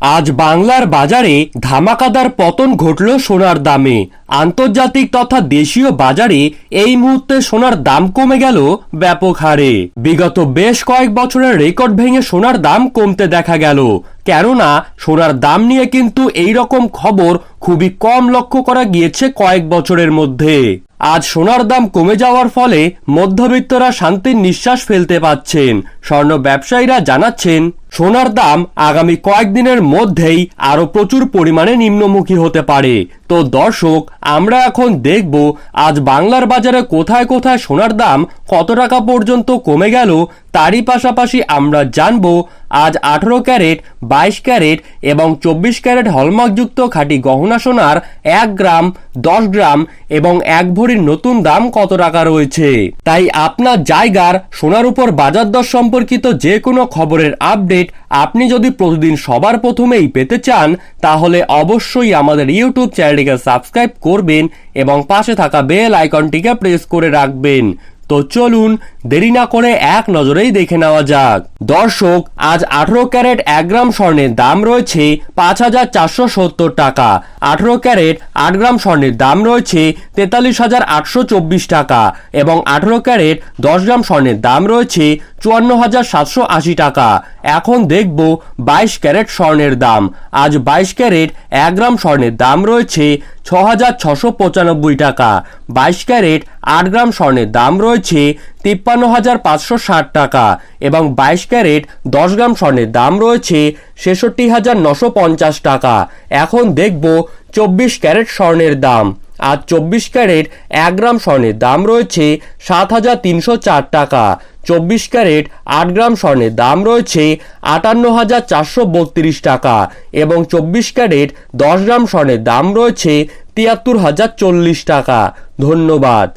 আজ বাংলার বাজারে ধামাকাদার পতন ঘটল সোনার দামে। আন্তর্জাতিক তথা দেশীয় বাজারে এই মুহূর্তে সোনার দাম কমে গেল ব্যাপক হারে। বিগত বেশ কয়েক বছরের রেকর্ড ভেঙে সোনার দাম কমতে দেখা গেল। কেননা, সোনার দাম নিয়ে কিন্তু এই রকম খবর খুবই কম লক্ষ্য করা গিয়েছে কয়েক বছরের মধ্যে। আজ সোনার দাম কমে যাওয়ার ফলে মধ্যবিত্তরা শান্তির নিঃশ্বাস ফেলতে পাচ্ছেন স্বর্ণ ব্যবসায়ীরা জানাচ্ছেন সোনার দাম আগামী কয়েকদিনের মধ্যেই আরও প্রচুর পরিমাণে নিম্নমুখী হতে পারে। তো দর্শক, আমরা এখন দেখব আজ বাংলার বাজারে কোথায় কোথায় সোনার দাম কত টাকা পর্যন্ত কমে গেল, তারই পাশাপাশি আমরা জানব আজ আঠেরো ক্যারেট, বাইশ ক্যারেট এবং চব্বিশ ক্যারেট হলমার্কযুক্ত খাঁটি গহনা সোনার এক গ্রাম, দশ গ্রাম এবং এক ভরির নতুন দাম কত টাকা রয়েছে। তাই আপনার জায়গার সোনার উপর বাজার দর সম্পর্কিত যে কোনো খবরের আপডেট আপনি যদি প্রতিদিন সবার প্রথমেই পেতে চান, তাহলে অবশ্যই আমাদের ইউটিউব চ্যানেলটিকে সাবস্ক্রাইব করবেন এবং পাশে থাকা বেল আইকনটিকে প্রেস করে রাখবেন। তো চলুন দেরি না করে এক নজরেই দেখে নেওয়া যাক। দর্শক, আজ আঠারো ক্যারেট এক গ্রাম স্বর্ণের দাম রয়েছে পাঁচ হাজার চারশো সত্তর টাকা। আঠারো ক্যারেট আট গ্রাম স্বর্ণের দাম রয়েছে তেতাল্লিশ হাজার আটশো চব্বিশ টাকা এবং আঠারো ক্যারেট দশ গ্রাম স্বর্ণের দাম রয়েছে চুয়ান্ন হাজার সাতশো আশি টাকা। এখন দেখব বাইশ ক্যারেট স্বর্ণের দাম। আজ বাইশ ক্যারেট এক গ্রাম স্বর্ণের দাম রয়েছে ছ হাজার ছশো পঁচানব্বই টাকা। বাইশ ক্যারেট আট গ্রাম স্বর্ণের দাম রয়েছে তিপ্পান্ন হাজার পাঁচশো ষাট টাকা এবং বাইশ ক্যারেট দশ গ্রাম স্বর্ণের দাম রয়েছে ছেষট্টি হাজার নশো পঞ্চাশ টাকা। এখন দেখব চব্বিশ ক্যারেট স্বর্ণের দাম। আজ চব্বিশ ক্যারেট এক গ্রাম স্বর্ণের দাম রয়েছে সাত হাজার তিনশো চার টাকা। চব্বিশ ক্যারেট আট গ্রাম স্বর্ণের দাম রয়েছে আটান্ন হাজার চারশো বত্রিশ টাকা এবং চব্বিশ ক্যারেট দশ গ্রাম স্বর্ণের দাম রয়েছে তিয়াত্তর হাজার চল্লিশ টাকা। ধন্যবাদ।